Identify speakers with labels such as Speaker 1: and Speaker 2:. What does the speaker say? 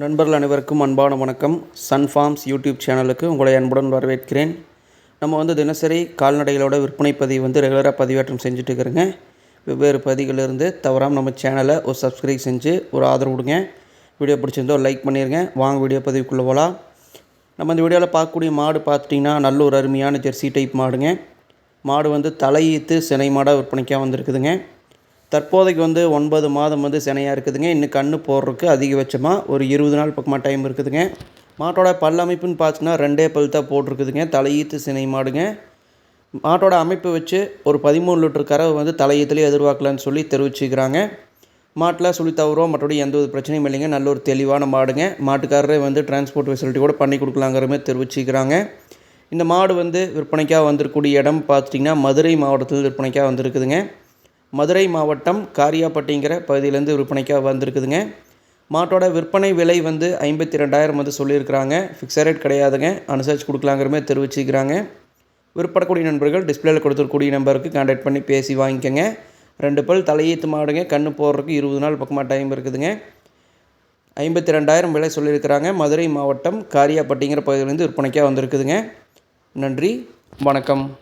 Speaker 1: நண்பர்கள் அனைவருக்கும் அன்பான வணக்கம். சன் ஃபார்ம்ஸ் யூடியூப் சேனலுக்கு உங்களை அன்புடன் வரவேற்கிறேன். நம்ம வந்து தினசரி கால்நடைகளோட விற்பனை பதிவு வந்து ரெகுலராக பதிவேற்றம் செஞ்சுட்டு இருக்கிறேங்க. வெவ்வேறு பதிகளிலிருந்து தவறாமல் நம்ம சேனலை ஒரு சப்ஸ்கிரைப் செஞ்சு ஒரு ஆதரவு கொடுங்க. வீடியோ பிடிச்சிருந்தோ லைக் பண்ணிடுங்க வாங்க வீடியோ பதிவுக்குள்ளே போகலாம் நம்ம இந்த வீடியோவில் பார்க்கக்கூடிய மாடு பார்த்துட்டிங்கன்னா நல்ல ஒரு அருமையான ஜெர்சி டைப் மாடுங்க. மாடு வந்து தலையீத்து சினை மாடாக விற்பனைக்காக வந்திருக்குதுங்க. தற்போதைக்கு வந்து ஒன்பது மாதம் வந்து சினையாக இருக்குதுங்க. இன்னும் கன்று போடுறதுக்கு அதிகபட்சமாக ஒரு இருபது நாள் பக்கமாக டைம் இருக்குதுங்க. மாட்டோட பல் அமைப்புன்னு பார்த்தீங்கன்னா ரெண்டே பல் தான் போட்டிருக்குதுங்க. தலையீத்து சினை மாடுங்க. மாட்டோட அமைப்பு வச்சு ஒரு பதிமூணு லிட்டர் கறவை வந்து தலையீத்துலேயே எதிர்பார்க்கலான்னு சொல்லி தெரிவிச்சுக்கிறாங்க. மாட்டில் சுழி தவறோ மற்றபடி எந்த ஒரு பிரச்சனையும் இல்லைங்க. நல்ல ஒரு தெளிவான மாடுங்க. மாட்டுக்காரரே வந்து டிரான்ஸ்போர்ட் ஃபெசிலிட்டி கூட பண்ணி கொடுக்கலாங்கிற மாதிரி தெரிவிச்சுக்கிறாங்க. இந்த மாடு வந்து விற்பனைக்காக வந்திருக்கக்கூடிய இடம் பார்த்துட்டிங்கன்னா மதுரை மாவட்டத்தில் விற்பனைக்காக வந்திருக்குதுங்க. மதுரை மாவட்டம் காரியாப்பட்டிங்கிற பகுதியிலேருந்து விற்பனைக்காக வந்திருக்குதுங்க. மாட்டோட விற்பனை விலை வந்து ஐம்பத்தி ரெண்டாயிரம் வந்து சொல்லியிருக்கிறாங்க. ஃபிக்ஸட் ரேட் கிடையாதுங்க. அனுசரித்து கொடுக்கலாங்கிறமே தெரிவிச்சுக்கிறாங்க. விற்படக்கூடிய நண்பர்கள் டிஸ்பிளேயில் கொடுத்துருக்கூடிய நம்பருக்கு கான்டாக்ட் பண்ணி பேசி வாங்கிக்கோங்க. ரெண்டு பல் தலையீத்து மாடுங்க. கண்ணு போடுறதுக்கு இருபது நாள் பக்கமாக டைம் இருக்குதுங்க. ஐம்பத்தி ரெண்டாயிரம் விலை சொல்லியிருக்கிறாங்க. மதுரை மாவட்டம் காரியாப்பட்டிங்கிற பகுதியிலேருந்து விற்பனைக்காக வந்திருக்குதுங்க. நன்றி. வணக்கம்.